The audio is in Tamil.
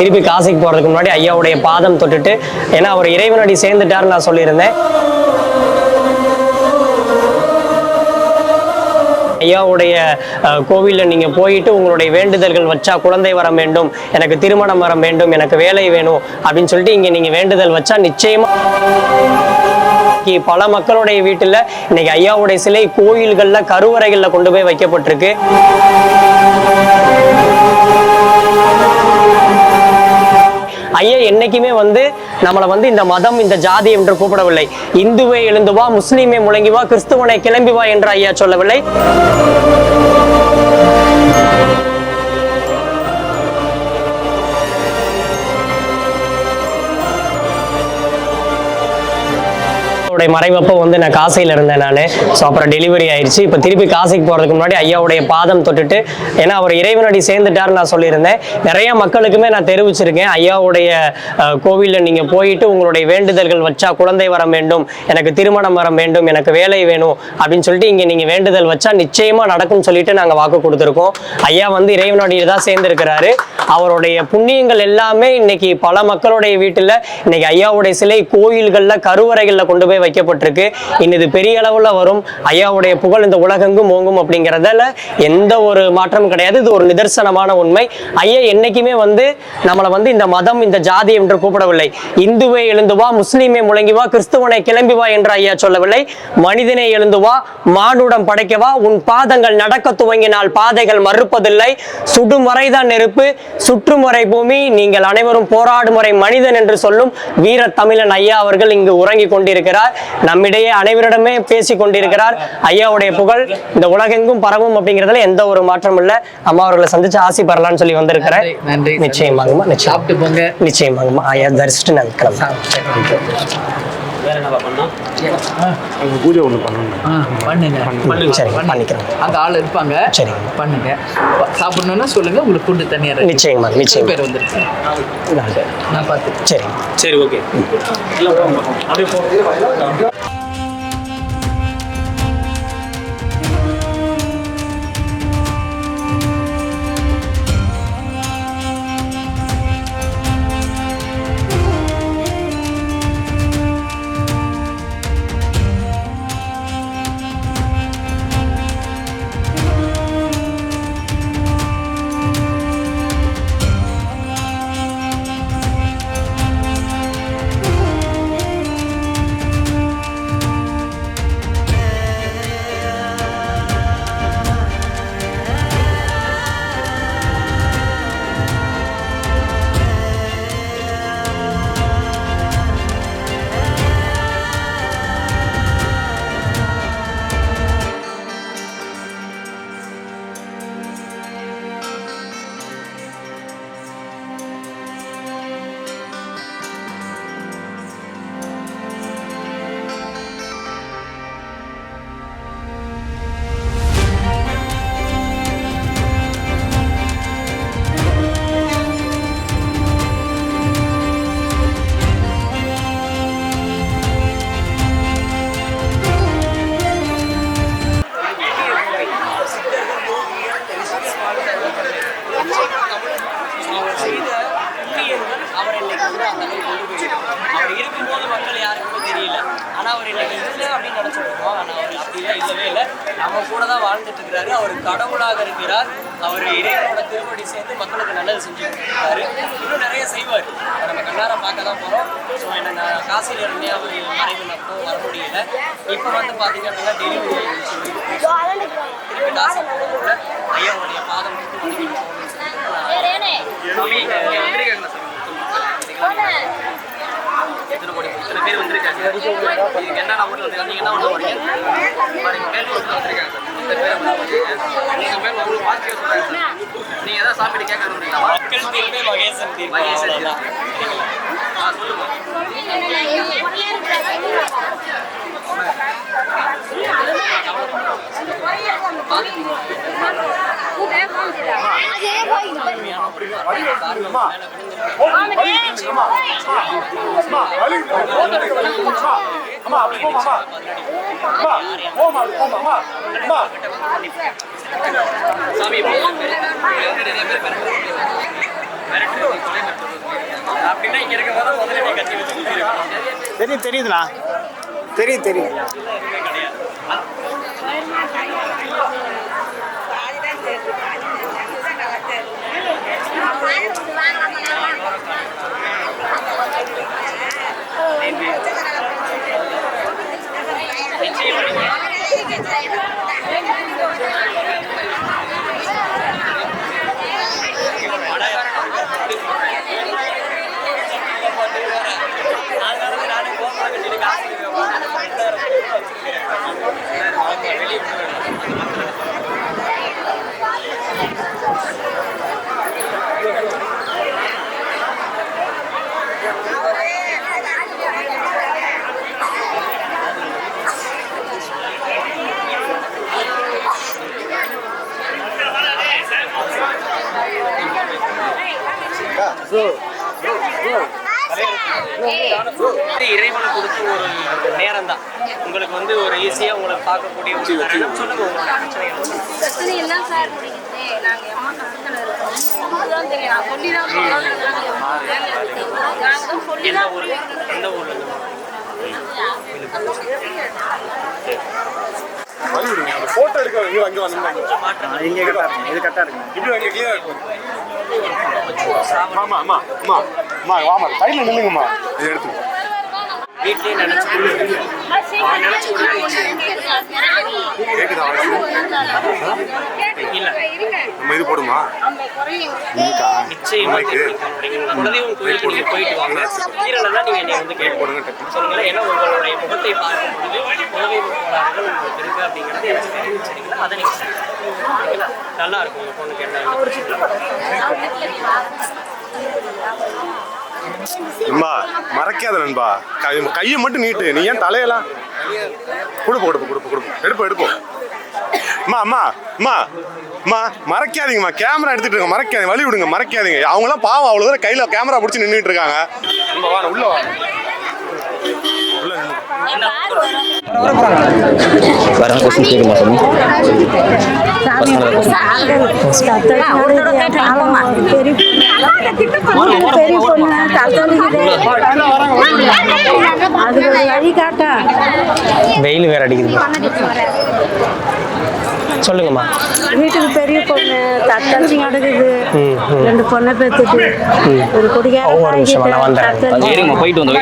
திருப்பி காசிக்கு போகிறதுக்கு முன்னாடி ஐயாவுடைய பாதம் தொட்டுட்டு ஏன்னா அவர் இறைவனடி சேர்ந்துட்டாருன்னு நான் சொல்லியிருந்தேன். ஐயாவுடைய கோவிலில் நீங்க போயிட்டு உங்களுடைய வேண்டுதல்கள் வச்சா குழந்தை வர வேண்டும் எனக்கு திருமணம் வர வேண்டும் எனக்கு வேலை வேணும் அப்படின்னு சொல்லிட்டு இங்க நீங்க வேண்டுதல் வச்சா நிச்சயமா பல மக்களுடைய வீட்டில் இன்னைக்கு ஐயாவுடைய சிலை கோயில்கள்ல கருவறைகள்ல கொண்டு போய் வைக்கப்பட்டிருக்கு. ஐயா என்னைக்குமே வந்து நம்மளை வந்து இந்த மதம் இந்த ஜாதி என்று கூப்பிடவில்லை. இந்துவை எழுந்து வா முஸ்லீமை முழங்கி வா கிறிஸ்துவனை கிளம்பி வா என்று ஐயா சொல்லவில்லை. அவருடைய மறைவப்போ வந்து நான் காசையில் இருந்தேன் நான். ஸோ அப்புறம் டெலிவரி ஆயிடுச்சு இப்போ திருப்பி காசைக்கு போகிறதுக்கு முன்னாடி ஐயாவுடைய பாதம் தொட்டுட்டு ஏன்னா அவர் இறைவனடி சேர்ந்துட்டார் நான் சொல்லியிருந்தேன். நிறைய மக்களுக்குமே நான் தெரிவிச்சிருக்கேன். ஐயாவுடைய கோவிலில் நீங்கள் போயிட்டு உங்களுடைய வேண்டுதல்கள் வச்சா குழந்தை வரம் வேண்டும் எனக்கு திருமணம் வரம் வேண்டும் எனக்கு வேலை வேணும் அப்படின்னு சொல்லிட்டு இங்கே நீங்கள் வேண்டுதல் வச்சா நிச்சயமாக நடக்கும்னு சொல்லிட்டு நாங்கள் வாக்கு கொடுத்துருக்கோம். ஐயா வந்து இறைவனடியில் தான் சேர்ந்திருக்கிறாரு. அவருடைய புண்ணியங்கள் எல்லாமே இன்னைக்கு பல மக்களுடைய வீட்டில் இன்னைக்கு ஐயாவுடைய சிலை கோயில்களில் கருவறைகளில் கொண்டு போய் வைக்கப்பட்டிருக்கு. இன்னும் இது பெரிய அளவில் வரும். ஐயாவுடைய புகழ் இந்த உலகெங்கும் ஓங்கும் அப்படிங்கிறதால எந்த ஒரு மாற்றமும் கிடையாது. இது ஒரு நிதர்சனமான உண்மை. ஐயா என்னைக்குமே வந்து நம்மளை வந்து இந்த மதம் இந்த ஜாதி என்று கூப்பிடவில்லை. இந்துவை எழுந்து வா முஸ்லீமை முழங்கி வா கிறிஸ்துவனை கிளம்பி வா என்று ஐயா சொல்லவில்லை. மனிதனை எழுந்து வா மானுடம் படைக்கவா உன் பாதங்கள் நடக்க துவங்கினால் பாதைகள் மறுப்பதில்லை. சுடும் வரைதான் நெருப்பு. சுற்றும் வரை பூமி. நீங்கள் அனைவரும் போராடும் வரை மனிதன் என்று சொல்லும் வீர தமிழன் ஐயா அவர்கள் இங்கு உறங்கிக் கொண்டிருக்கிறார். நம்மிடையே அனைவரிடமே பேசிக் கொண்டிருக்கிறார் ஐயாவுடைய புகழ் இந்த உலகெங்கும் பரவும் அப்படிங்கிறதுல எந்த ஒரு மாற்றமும் இல்ல. அம்மா அவர்களை சந்திச்சு ஆசி பெறலாம்னு சொல்லி வந்திருக்கிறேன் நன்றி, நன்றி. நிச்சயமாங்கம்மா நிச்சயம். சாப்பிட்டு போங்க. கிளம்புறோம் பூஜை ஒன்று பண்ணணும். ஆ, பண்ணுங்க. பண்ணுங்க. பண்ணிக்கிறோம். அங்க ஆள் இருப்பாங்க. சரிங்க. பண்ணுங்க. சாப்பிடணும்னா சொல்லுங்க உங்களுக்கு ஃபுட்டு தனியா இருக்கு. நிச்சயமா, நிச்சயமா. பேர் வந்துருக்கு நான் பார்த்து சரிங்க சரி ஓகே நம்ம கூட தான் வாழ்ந்துட்டு இருக்கிறாரு அவர் கடவுளாக இருக்கிறார். அவர் இறைவனோட திருவடி சேர்ந்து மக்களுக்கு நல்லது செஞ்சுட்டு இருக்காரு இன்னும் நிறைய செய்வார். நம்ம கண்ணார பார்க்க தான் போறோம். ஸோ என்ன நான் காசியில் இருந்தே அவர் மறைவு அப்போ வர முடியல. இப்போ வந்து பார்த்தீங்க அப்படின்னா டெலிவரி திருப்பி காசி ஐயாவுடைய பாதம் வந்து வணங்கிட்டு இத்தனை பேர் வந்திருக்காங்க. இதுக்கு என்னென்ன ஊர்ல வந்து நீங்க என்ன வரீங்க ஊர்ல வந்திருக்காங்க. சார் இந்த பேர் வந்திருக்காங்க நீங்க மேல் உங்களுக்கு பாசிட்டிவ் சொல்றாங்க சார் நீங்க ஏதாவது சாப்பிட்டு கேட்க விரும்புறீங்களா மகேசன் தீர்ப்பு மகேசன் தீர்ப்பு ஆ சொல்லுங்க சாமி நிறைய பேர் தெரியும் தெரியுதுண்ணா. தெரியும் தெரியும். வந்து இறைவன் கொடுத்த ஒரு நேரம் தான் உங்களுக்கு வந்து ஒரு ஈஸியாக உங்களுக்கு பார்க்கக்கூடிய ஒரு தருணம். சொல்லுங்க உங்களோட பிரச்சனை எல்லாம் சார் முடியுது நாங்கள் இருக்கோம். தெரியும். சொல்லி தான் நாங்கள் சொல்லி எந்த தான் ஊர்? எந்த ஊர்ல இருந்து? வழி விடுங்க அந்த போட்டோ எடுக்க இங்கே அங்கே இங்கே கரெக்டாக இருக்கும் இது கரெக்டாக இருக்கு இப்படி அங்கே கிளியராக இருக்கும் ஆமா ஆமா அம்மா அம்மா வாமா சைடில் நில்லுங்கம்மா இதை எடுத்து வீட்லயே நினைச்சு கேட்குதா இல்ல. நம்ம இது போடுமா? நிச்சயமா? குலதெய்வம் கோயிலுக்கு போயிட்டு வாங்க. கீழே தான் நீங்க என்னை வந்து கேட்கணும் சொல்லுங்களேன் ஏன்னா உங்களுடைய முகத்தை பார்க்கும் பொழுது குலதெய்வ கோளாறுகள் உங்களுக்கு இருக்கு அப்படிங்கிறது எனக்கு அதை நீங்க சரிங்களா? நல்லா இருக்கும். உங்க பொண்ணுக்கு என்ன அம்மா மறக்காத நண்பா. கை- கையை மட்டும் நீட்டு. நீ ஏன் தலையெல்லாம்? கொடுப்பு கொடுப்பு கொடுப்பு கொடுப்பு. எடுப்போம் எடுப்போம் அம்மா அம்மா அம்மா அம்மா மறைக்காதீங்கம்மா. கேமரா எடுத்துட்டு இருங்க. மறைக்காதீங்க. வழி விடுங்க. மறைக்காதீங்க. அவங்களாம் பாவம். அவ்வளோ தூரம் கையில் கேமரா பிடிச்சி நின்றுட்டு இருக்காங்க. வா உள்ள வா. உள்ள நின்னு. வேற கொஸ்டின் கேட்க மாட்டோம் அதுக்கு வழி காட்டா வெயில் வேற அடிக்குது சொல்லுங்கம்மா வீட்டுக்கு பெரிய பொண்ணு தத்தச்சி நடக்குது. ரெண்டு பொண்ணை பெற்றுட்டு ஒரு குடிகார ஒரு நிமிஷம், நான் வந்துடுறேன். போயிட்டு வந்து